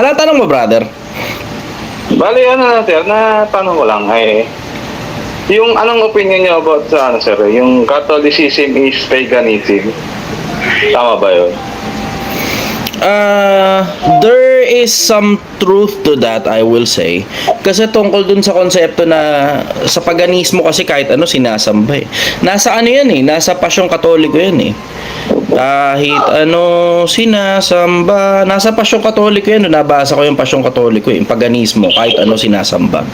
Ano tanong mo, brother? Bali, ano na sir, na tanong ko lang ay, yung anong opinion niyo about sa ano sir, yung Catholicism is paganism? Tama ba yun? Uh, there is some truth to that, I will say. Kasi tungkol dun sa konsepto na sa paganismo kasi kahit ano sinasamba eh. Nasa ano yan eh, nasa pasyong katoliko yan eh. Kahit ano sinasamba, nasa pasyong katoliko yan, nabasa ko yung pasyong katoliko eh, yung paganismo, kahit ano sinasamba.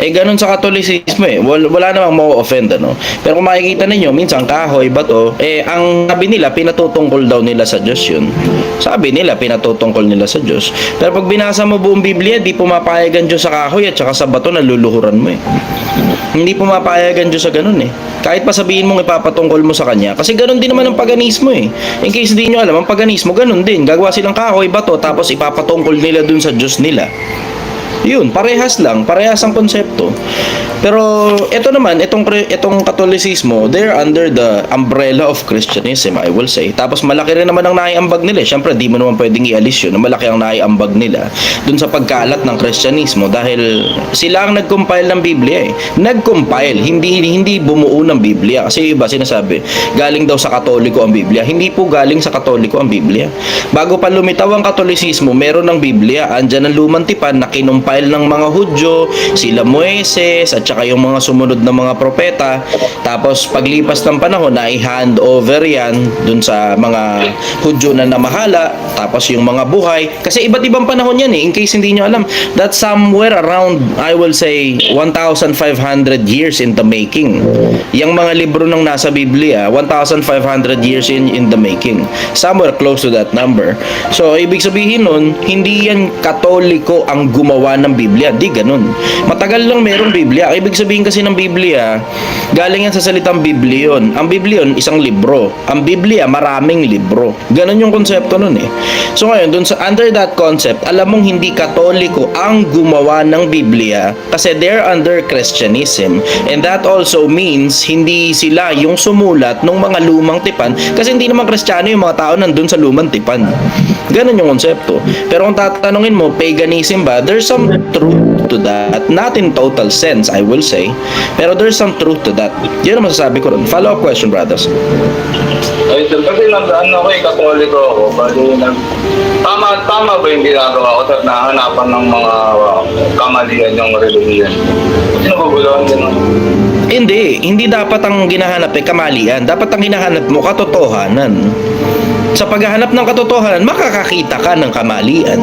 Eh ganun sa katolisismo eh, wala, wala namang mo-offend ano. Pero kung makikita ninyo, minsan kahoy, bato, eh ang sabi nila, pinatutungkol daw nila sa Diyos yun. Sabi nila, pinatutungkol nila sa Diyos. Pero pag binasa mo buong Biblia, di pumapayag ang Diyos sa kahoy at saka sa bato, naluluhuran mo eh. Hindi pumapayag ang Diyos sa ganun eh. Kahit pa sabihin mong ipapatungkol mo sa Kanya. Kasi ganun din naman ang paganismo eh. In case di nyo alam, ang paganismo ganun din. Gagawa silang kahoy, bato, tapos ipapatungkol nila dun sa Diyos nila. Yun, parehas lang, parehas ang konsepto. Pero ito naman, itong itong Katolisismo, they're under the umbrella of Christianism, I will say. Tapos malaki rin naman ang naiambag nila. Siyempre, di mo naman pwedeng ialis yun. Malaki ang naiambag nila dun sa pagkalat ng Kristyanismo dahil sila ang nag-compile ng Biblia eh. Nag-compile, hindi hindi bumuo ng Biblia. Kasi iba sinasabi, galing daw sa Katoliko ang Biblia. Hindi po galing sa Katoliko ang Biblia. Bago pa lumitaw ang Katolisismo, meron ng Biblia. Andyan ang lumang tipan na kinumpile ng mga Hudyo, sila Moises, at saka yung mga sumunod na mga propeta. Tapos paglipas ng panahon, na i-hand over yan dun sa mga Hudyo na namahala. Tapos yung mga buhay. Kasi iba't ibang panahon yan eh. In case hindi nyo alam, that's somewhere around, I will say, 1,500 years in the making. Yung mga libro ng nasa Biblia, 1,500 years in, in the making. Somewhere close to that number. So, ibig sabihin nun, hindi yan katoliko ang gumawa ng Biblia. Di ganun. Matagal lang merong Biblia. Ibig sabihin kasi ng Biblia, galing yan sa salitang Biblion. Ang Biblion, isang libro. Ang Biblia, maraming libro. Ganun yung konsepto nun eh. So ngayon, dun sa, under that concept, alam mong hindi katoliko ang gumawa ng Biblia kasi they're under Christianism. And that also means hindi sila yung sumulat ng mga lumang tipan kasi hindi naman Kristiyano yung mga tao nandun sa lumang tipan. Ganun yung konsepto. Pero kung tatanungin mo, paganism ba? There's some truth to that. Not in total sense, I will say. Pero there's some truth to that. Yun ang masasabi ko ron. Follow-up question, brothers. Ay, sir, kasi nag, ano ko eh, katoliko ako, bali nag, tama, tama ba yung ginagawa ko, sir, na hanapan ng mga uh, kamalian yung religion? Sino guguluhan din nun? Hindi, hindi dapat ang ginahanap ay kamalian. Dapat ang hinahanap mo katotohanan. Sa paghahanap ng katotohanan, makakakita ka ng kamalian.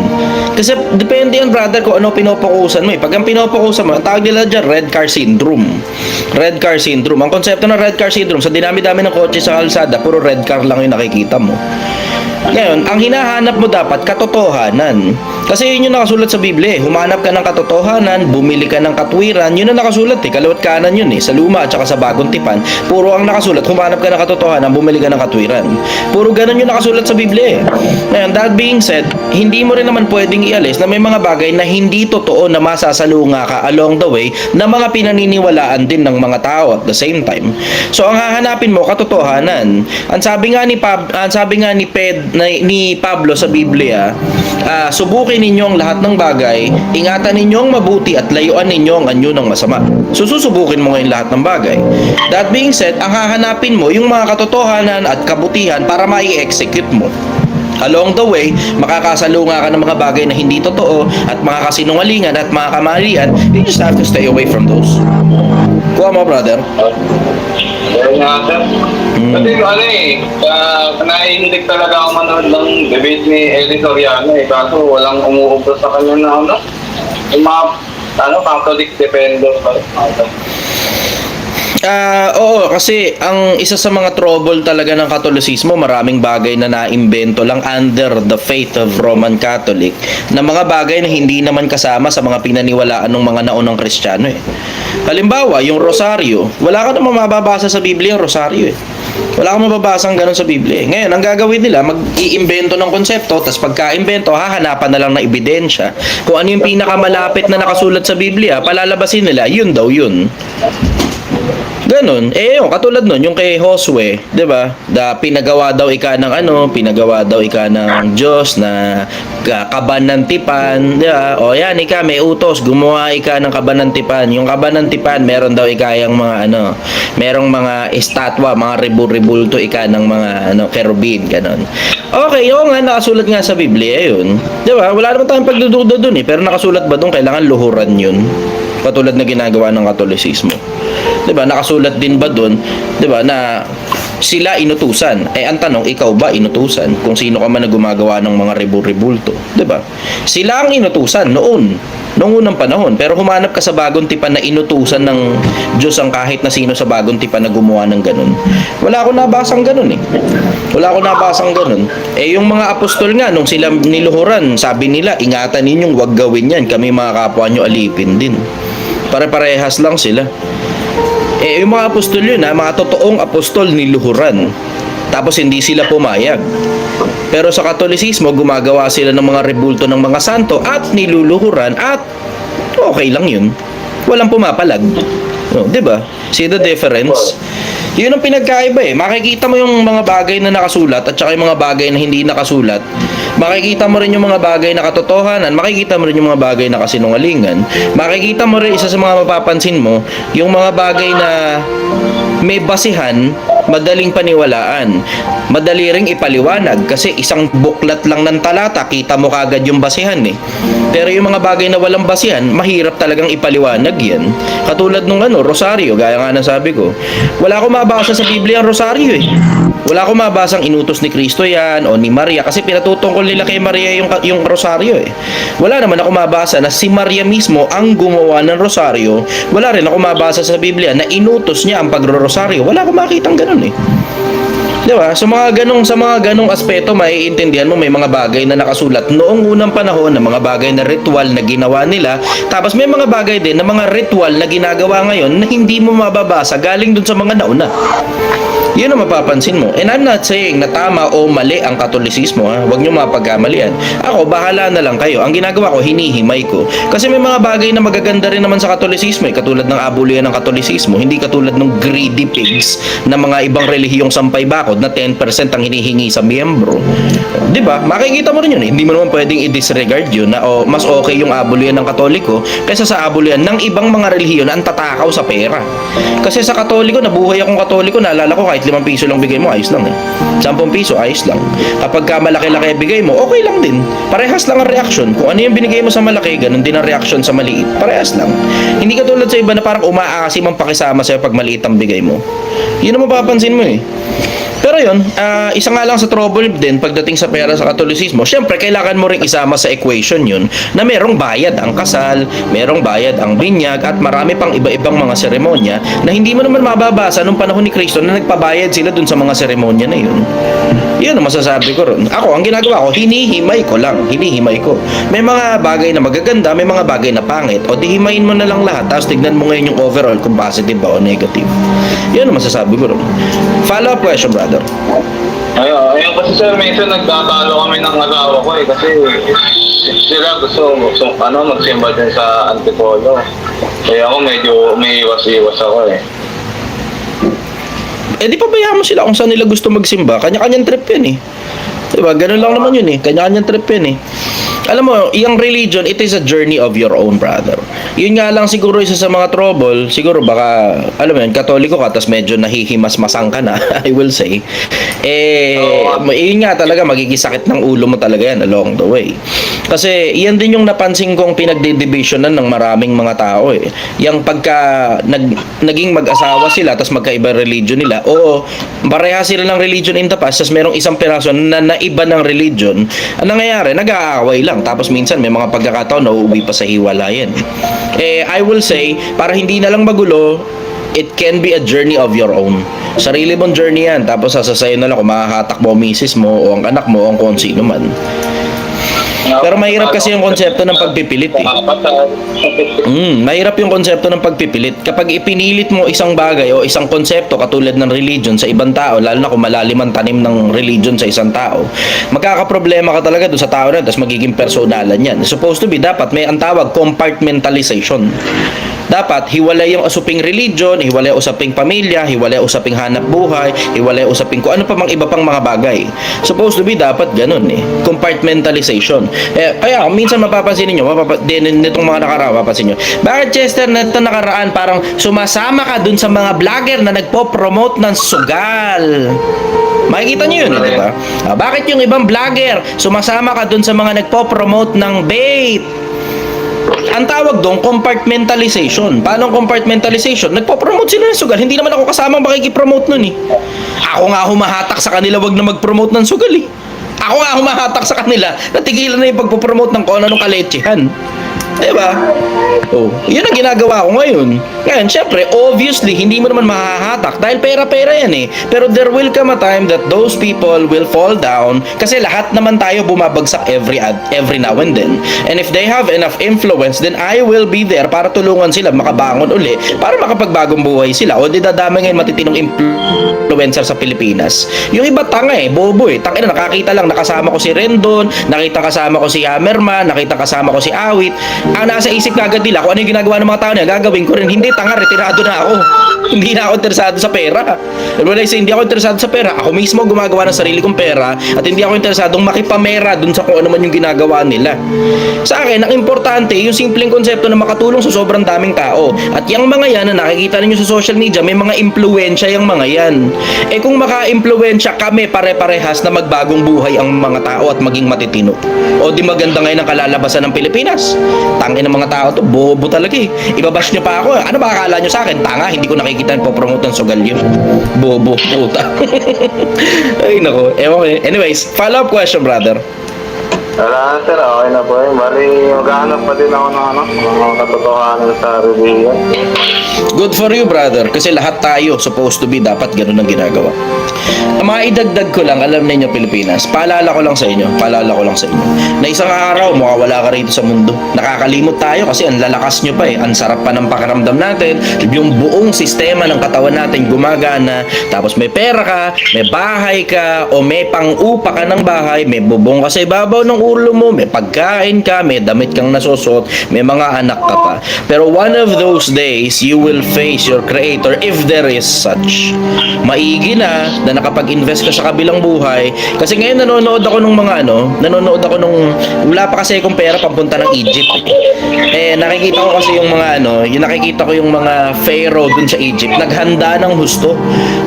Kasi depende yan, brother, kung ano pinopokusan mo. Eh. Pag ang pinopokusan mo, ang tawag nila dyan, red car syndrome. Red car syndrome. Ang konsepto ng red car syndrome, sa dinami-dami ng kotse sa kalsada, puro red car lang yung nakikita mo. Ngayon, ang hinahanap mo dapat katotohanan. Kasi yun yung nakasulat sa Biblia eh. Humanap ka ng katotohanan, bumili ka ng katwiran, yun ang nakasulat eh. Kaliwat kanan yun eh. Sa luma at saka sa bagong tipan, puro ang nakasulat. Humanap ka ng katotohanan, bumili ka ng katwiran. Puro ganun yung nakasulat sa Biblia eh. Ngayon, that being said, hindi mo rin naman pwedeng ialis na may mga bagay na hindi totoo na masasalunga ka along the way na mga pinaniniwalaan din ng mga tao at the same time. So, ang hahanapin mo, katotohanan. Ang sabi nga ni, Pab, ang sabi nga ni, Ped, na, ni Pablo sa Biblia, ah, subukin ninyo ang lahat ng bagay, ingatan ninyong mabuti at layuan ninyo ang anyo ng masama. So, susubukin mo ngayon lahat ng bagay. That being said, ang hahanapin mo yung mga katotohanan at kabutihan para mai-execute mo. Along the way, makakasalunga ka ng mga bagay na hindi totoo at mga kasinungalingan at mga kamalian, you just have to stay away from those. Kuha mo, brother. Nga, sir. Kasi ano eh, uh, naiindik talaga ako manood ng debate ni Eli Soriano eh, kaso walang umuubos sa kanya na ano, yung mga, ano, Catholic defender ba? Ah, oo, kasi ang isa sa mga trouble talaga ng Katolisismo, maraming bagay na naimbento lang under the faith of Roman Catholic na mga bagay na hindi naman kasama sa mga pinaniwalaan ng mga naunang Kristiyano eh. Halimbawa, yung rosaryo, wala ka namang mababasa sa Biblia yung rosaryo eh. Wala kang mababasang ganun sa Biblia. eh. Ngayon, ang gagawin nila, mag-iimbento ng konsepto, tapos pagka-imbento, hahanapan na lang ng ebidensya. Kung ano yung pinakamalapit na nakasulat sa Biblia, palalabasin nila, yun daw yun. Ganon. Eh, yun, katulad nun, yung kay Josue, di ba? Da, pinagawa daw ika ng ano, pinagawa daw ika ng Diyos na ka- kabanantipan, di ba? O yan, ika, may utos, gumawa ika ng kabanantipan. Yung kabanantipan, meron daw ika yung mga ano, merong mga estatwa, mga ribul-ribulto ika ng mga ano, kerubin, ganon. Okay, oo nga, nakasulat nga sa Biblia, yun. Di ba? Wala naman tayong pagdududa dun eh. Pero nakasulat ba dun, kailangan luhuran yun? Katulad na ginagawa ng Katolisismo. 'Di ba? Nakasulat din ba doon, 'di ba, na sila inutusan. Eh ang tanong, ikaw ba inutusan? Kung sino ka man na gumagawa ng mga ribul-ribulto, 'di ba? Sila ang inutusan noon, noong unang panahon. Pero humanap ka sa bagong tipan na inutusan ng Diyos ang kahit na sino sa bagong tipan na gumawa ng ganun. Wala akong nabasang ganun eh. Wala akong nabasang ganun. Eh yung mga apostol nga, nung sila niluhuran, sabi nila, ingatan ninyong wag gawin yan. Kami mga kapwa nyo alipin din. Pare-parehas lang sila. Eh, yung mga apostol yun ha, mga totoong apostol niluhuran. Tapos hindi sila pumayag. Pero sa Katolisismo, gumagawa sila ng mga rebulto ng mga santo at niluluhuran at okay lang yun. Walang pumapalag. No, 'di ba? See the difference? Yun ang pinagkaiba eh. Makikita mo yung mga bagay na nakasulat at saka yung mga bagay na hindi nakasulat. Makikita mo rin yung mga bagay na katotohanan, makikita mo rin yung mga bagay na kasinungalingan. Makikita mo rin isa sa mga mapapansin mo, yung mga bagay na may basihan, madaling paniwalaan. Madali ring ipaliwanag kasi isang buklat lang ng talata, kita mo kagad yung basihan eh. Pero yung mga bagay na walang basihan, mahirap talagang ipaliwanag yan. Katulad nung ano, rosaryo, gaya nga ng sabi ko. Wala akong mabasa sa Biblia ang rosaryo eh. Wala akong mabasang inutos ni Kristo yan o ni Maria kasi pinatutungkol nila kay Maria yung, yung rosaryo eh. Wala naman ako mabasa na si Maria mismo ang gumawa ng rosaryo. Wala rin ako mabasa sa Biblia na inutos niya ang pagro-rosaryo. Wala akong makitang ganun eh. Di ba? So mga ganong sa mga ganong aspeto maiintindihan mo may mga bagay na nakasulat noong unang panahon na mga bagay na ritual na ginawa nila. Tapos may mga bagay din na mga ritual na ginagawa ngayon na hindi mo mababasa galing dun sa mga nauna. Yun ang mapapansin mo. And I'm not saying na tama o mali ang katolisismo. Ha? Huwag nyo mapagkamalian. Ako, bahala na lang kayo. Ang ginagawa ko, hinihimay ko. Kasi may mga bagay na magaganda rin naman sa katolisismo. Eh. Katulad ng abulian ng katolisismo. Hindi katulad ng greedy pigs na mga ibang relihiyong sampay bakod na 10% ang hinihingi sa miyembro. Di ba? Makikita mo rin yun. Eh. Hindi mo naman pwedeng i-disregard yun na oh, mas okay yung abulian ng katoliko kaysa sa abulian ng ibang mga relihiyon ang tatakaw sa pera. Kasi sa katoliko, nabuhay akong katoliko, naalala ko kahit 5 piso lang bigay mo, ayos lang eh. 10 piso, ayos lang. Kapag ka malaki-laki bigay mo, okay lang din. Parehas lang ang reaction. Kung ano yung binigay mo sa malaki, ganun din ang reaction sa maliit. Parehas lang. Hindi katulad sa iba na parang umaasim ang pakisama sa'yo pag maliit ang bigay mo. Yun ang mapapansin mo eh. Pero yun, ah, isa nga lang sa trouble din pagdating sa pera sa katolisismo, syempre kailangan mo ring isama sa equation yun na merong bayad ang kasal, merong bayad ang binyag at marami pang iba-ibang mga seremonya na hindi mo naman mababasa nung panahon ni Kristo na nagpabayad sila dun sa mga seremonya na yun. Yun ang masasabi ko ron. Ako, ang ginagawa ko, hinihimay ko lang. Hinihimay ko. May mga bagay na magaganda, may mga bagay na pangit. O di himayin mo na lang lahat, tapos tignan mo ngayon yung overall kung positive ba o negative. Yun ang masasabi ko ron. Follow-up question, brother. Ayun, ayun kasi sir, minsan nagtatalo kami ng asawa ko eh. Kasi sila gusto, gusto ano, magsimba din sa Antipolo. Kaya ako medyo umiiwas-iwas ako eh. Eh di pabayaan mo sila kung saan nila gusto magsimba. Kanya-kanyang trip yan eh. Diba? Ganun lang naman yun eh. Kanya-kanyang trip yan eh. Alam mo, yung religion, it is a journey of your own, brother. Yun nga lang siguro isa sa mga trouble, siguro baka, alam mo yun, katoliko ka, tapos medyo nahihimas-masang ka na, I will say. Eh, Oo. yun nga talaga, magiging sakit ng ulo mo talaga yan along the way. Kasi, yan din yung napansin kong pinagdidivisionan ng maraming mga tao eh. Yung pagka nag, naging mag-asawa sila, tapos magkaiba religion nila, oo, pareha sila ng religion in the past, tapos merong isang piraso na naiba ng religion, ang nangyayari, nag-aaway lang. Tapos minsan may mga pagkakataon na uuwi pa sa hiwalayan. Eh, I will say, para hindi na lang magulo, it can be a journey of your own. Sarili mong journey yan. Tapos sasasayo na lang kung makakatak mo ang misis mo o ang anak mo o ang kung sino man. Pero mahirap kasi yung konsepto ng pagpipilit eh. Mm, mahirap yung konsepto ng pagpipilit. Kapag ipinilit mo isang bagay o isang konsepto katulad ng religion sa ibang tao, lalo na kung malalim ang tanim ng religion sa isang tao, magkakaproblema ka talaga doon sa tao na tapos magiging personalan yan. Supposed to be, dapat may ang tawag compartmentalization. Dapat hiwalay yung usaping religion, hiwalay usaping pamilya, hiwalay usaping hanap buhay, hiwalay usaping kung ano pa mang iba pang mga bagay. Supposed to be dapat ganun eh. Compartmentalization. Eh, kaya minsan mapapansin niyo, mapapa, nitong mga nakaraan mapapansin niyo. Bakit Chester na nakaraan parang sumasama ka dun sa mga vlogger na nagpo-promote ng sugal? Makikita niyo yun, eh, di ba? Ah, bakit yung ibang vlogger sumasama ka dun sa mga nagpo-promote ng bait? Ang tawag doon, compartmentalization. Paano compartmentalization? Nagpo-promote sila ng sugal. Hindi naman ako kasama makikipromote nun eh. Ako nga humahatak sa kanila, wag na mag-promote ng sugal eh. Ako nga humahatak sa kanila, natigilan na yung pagpo-promote ng kung ano kaletsehan. Diba? Oh, yun ang ginagawa ko ngayon. Ngayon, syempre, obviously, hindi mo naman mahahatak dahil pera-pera yan eh. Pero there will come a time that those people will fall down kasi lahat naman tayo bumabagsak every ad, every now and then. And if they have enough influence, then I will be there para tulungan sila makabangon uli para makapagbagong buhay sila. O di dadami ngayon matitinong influencer sa Pilipinas. Yung iba tanga eh, bobo eh. Tangina, nakakita lang, nakasama ko si Rendon, nakita kasama ko si Hammerman, nakita kasama ko si Awit. Ang nasa isip kagad nila kung ano yung ginagawa ng mga tao nila, gagawin ko rin. Hindi tanga, retirado na ako. Hindi na ako interesado sa pera. When I say hindi ako interesado sa pera, ako mismo gumagawa ng sarili kong pera at hindi ako interesadong makipamera dun sa kung ano man yung ginagawa nila. Sa akin, ang importante, yung simpleng konsepto na makatulong sa sobrang daming tao. At yung mga yan na nakikita ninyo sa social media, may mga impluensya yung mga yan. Eh kung maka-impluensya kami pare-parehas na magbagong buhay ang mga tao at maging matitino. O di maganda ngayon ang kalalabasan ng Pilipinas. Tangin ng mga tao to, bobo talaga eh. Ibabash nyo pa ako. Ano ba akala nyo sa akin? Tanga, hindi ko nakikita po promote ng sugal yun. Bobo, puta. Ay nako, ewan. Anyways, follow-up question brother. Wala na sir, okay na po yun. Bali, maghanap pa din ako ng ano, mga katotohanan sa religion. Good for you, brother. Kasi lahat tayo supposed to be dapat ganun ang ginagawa. Ang mga idagdag ko lang, alam ninyo Pilipinas, paalala ko lang sa inyo, paalala ko lang sa inyo, na isang araw, mawawala ka rito sa mundo. Nakakalimot tayo kasi ang lalakas nyo pa eh. Ang sarap pa ng pakiramdam natin. Yung buong sistema ng katawan natin gumagana. Tapos may pera ka, may bahay ka, o may pang-upa ka ng bahay, may bubong ka sa ibabaw ng ulo mo, may pagkain ka, may damit kang nasusot, may mga anak ka pa. Pero one of those days, you will face your creator if there is such. Maigi na na nakapag-invest ka sa kabilang buhay. Kasi ngayon nanonood ako ng mga ano, nanonood ako nung wala pa kasi akong pera pampunta ng Egypt. Eh nakikita ko kasi yung mga ano, yung nakikita ko yung mga pharaoh dun sa Egypt, naghanda ng husto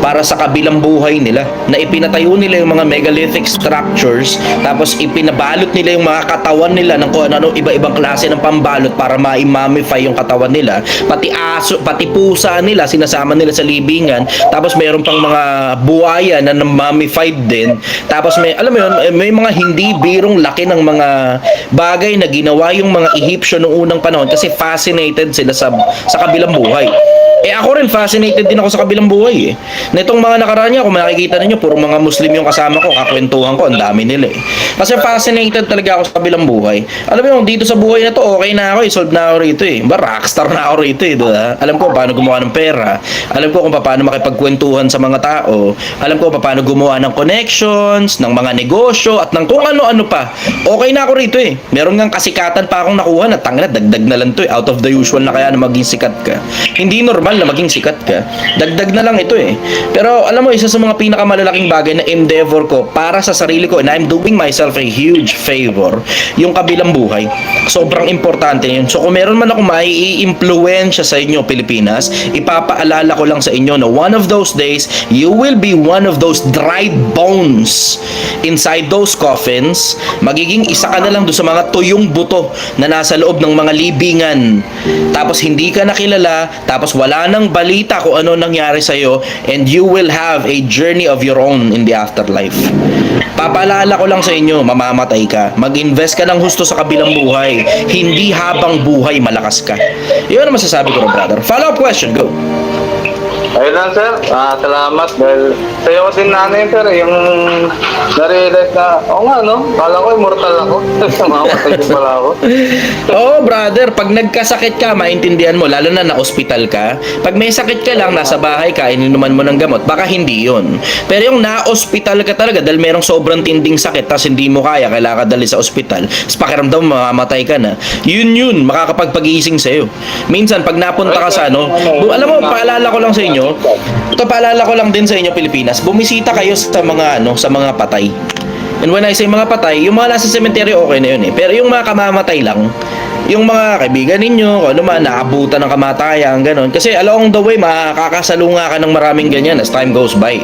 para sa kabilang buhay nila. Na ipinatayo nila yung mga megalithic structures, tapos ipinabalot nila yung mga katawan nila ng kung ano iba-ibang klase ng pambalot para ma-mummify yung katawan nila. Pati aso, pati pusa nila sinasama nila sa libingan. Tapos mayroon pang mga buhaya na mummified din. Tapos may alam mo yun, may mga hindi birong laki ng mga bagay na ginawa yung mga Egyptian noong unang panahon kasi fascinated sila sa sa kabilang buhay. Eh ako rin fascinated din ako sa kabilang buhay eh. Nitong mga nakaraan niya, kung makikita ninyo, puro mga Muslim yung kasama ko, kakwentuhan ko, ang dami nila eh. Kasi fascinated talaga ako sa kabilang buhay. Alam mo yung dito sa buhay na to, okay na ako eh, solve na ako rito eh. Ba, rockstar na ako rito eh, diba? Alam ko paano gumawa ng pera. Alam ko kung paano makipagkwentuhan sa mga tao. Alam ko paano gumawa ng connections, ng mga negosyo, at ng kung ano-ano pa. Okay na ako rito eh. Meron ngang kasikatan pa akong nakuha na tangina, dagdag na lang to eh. Out of the usual na kaya na maging sikat ka. Hindi normal na maging sikat ka. Dagdag na lang ito eh. Pero alam mo, isa sa mga pinakamalalaking bagay na endeavor ko para sa sarili ko, and I'm doing myself a huge favor, yung kabilang buhay. Sobrang importante yun. So kung meron man ako mai-influensya sa inyo, Pilipinas, ipapaalala ko lang sa inyo na one of those days, you will be one of those dried bones inside those coffins. Magiging isa ka na lang doon sa mga tuyong buto na nasa loob ng mga libingan. Tapos hindi ka nakilala, tapos wala nang balita kung ano nangyari sa'yo, and you will have a journey of your own in the afterlife. Papaalala ko lang sa inyo, mamamatay ka. Mag-invest ka ng husto sa kabilang buhay. Hindi habang buhay malakas ka. Yun ang masasabi ko, brother. Follow-up question, go. Ayun lang sir, ah, salamat dahil sa'yo ko din na yun sir, yung na-realize na, oo nga no, kala ko immortal ako, mamatay din pala ako. Oo, brother, pag nagkasakit ka, maintindihan mo, lalo na na-hospital ka. Pag may sakit ka lang, nasa bahay ka, ininuman mo ng gamot, baka hindi yun. Pero yung na-hospital ka talaga, dahil merong sobrang tinding sakit, tapos hindi mo kaya, kailangan ka dali sa ospital, tapos pakiramdam mo, mamamatay ka na, yun yun, makakapagpag-iising sa'yo. Minsan, pag napunta ka sa ano, bu- alam mo, paalala ko lang sa inyo, ito paalala ko lang din sa inyo, Pilipinas, bumisita kayo sa mga ano, sa mga patay. And when I say mga patay, yung mga nasa cemetery okay na yun eh. Pero yung mga kamamatay lang, yung mga kaibigan ninyo, kung ano man, naabutan ng kamatayan, ganun. Kasi along the way, makakasalunga ka ng maraming ganyan as time goes by.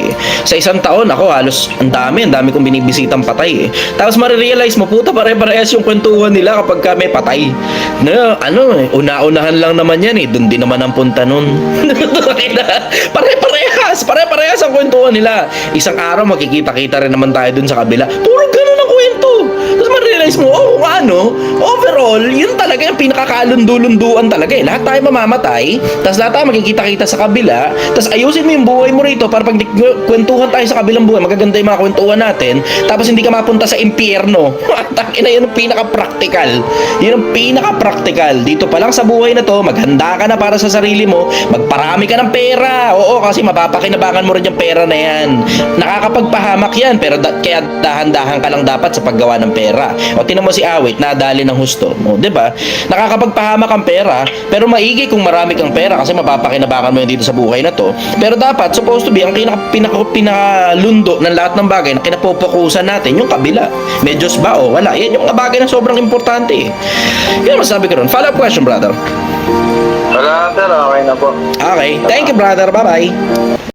Sa isang taon, ako halos ang dami, ang dami kong binibisitang patay. Tapos marirealize mo, puta pare-parehas yung kwentuhan nila kapag ka may patay. Na, ano eh, una-unahan lang naman yan eh, doon din naman ang punta nun. pare-parehas, pare-parehas ang kwentuhan nila. Isang araw makikita-kita rin naman tayo dun sa kabila. Ma-realize mo, oh, ano, overall, yun talaga yung pinakakalundu-lunduan talaga eh. Lahat tayo mamamatay, tapos lahat tayo makikita-kita sa kabila, tapos ayusin mo yung buhay mo rito para pag kwentuhan tayo sa kabilang buhay, magaganda yung mga kwentuhan natin, tapos hindi ka mapunta sa impyerno. Tangina, yun ang pinaka-practical. Yun ang pinaka-practical. Dito pa lang sa buhay na to, maghanda ka na para sa sarili mo, magparami ka ng pera. Oo, kasi mapapakinabangan mo rin yung pera na yan. Nakakapagpahamak yan, pero da- kaya dahan-dahan ka lang dapat sa paggawa ng pera. O tinan mo si Awit, nadali ng husto. O, di ba? Nakakapagpahamak ang pera, pero maigi kung marami kang pera kasi mapapakinabangan mo yan dito sa buhay na to. Pero dapat, supposed to be, ang pinaka, pinaka, pinakalundo ng lahat ng bagay na kinapopokusan natin, yung kabila. May Diyos ba o wala? Yan yung bagay na sobrang importante eh. Yan masabi ko ron. Follow up question, brother. Wala sir, okay na po. Okay. Thank you, brother. Bye-bye.